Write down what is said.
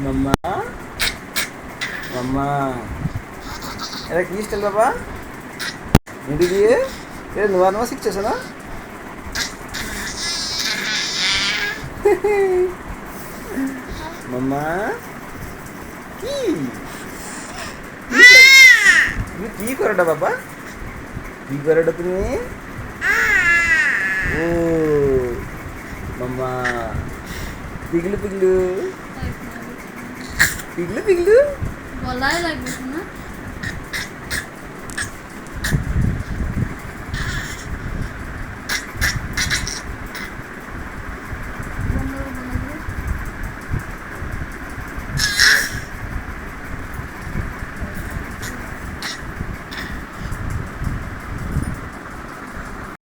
మమ్మా. మమ్మా. ఎలా కీ ఇష్టం బాబా? ఇంటికి ఏ నువ్వు అన్నమా సిక్స్ చేసానా మమ్మా. నువ్వు కీ కొరడా బాబా? కీ కొరడ ఓ. మమ్మా. পিগলু পিগলু। পিগলু পিগলু। বলাই লাগবে না।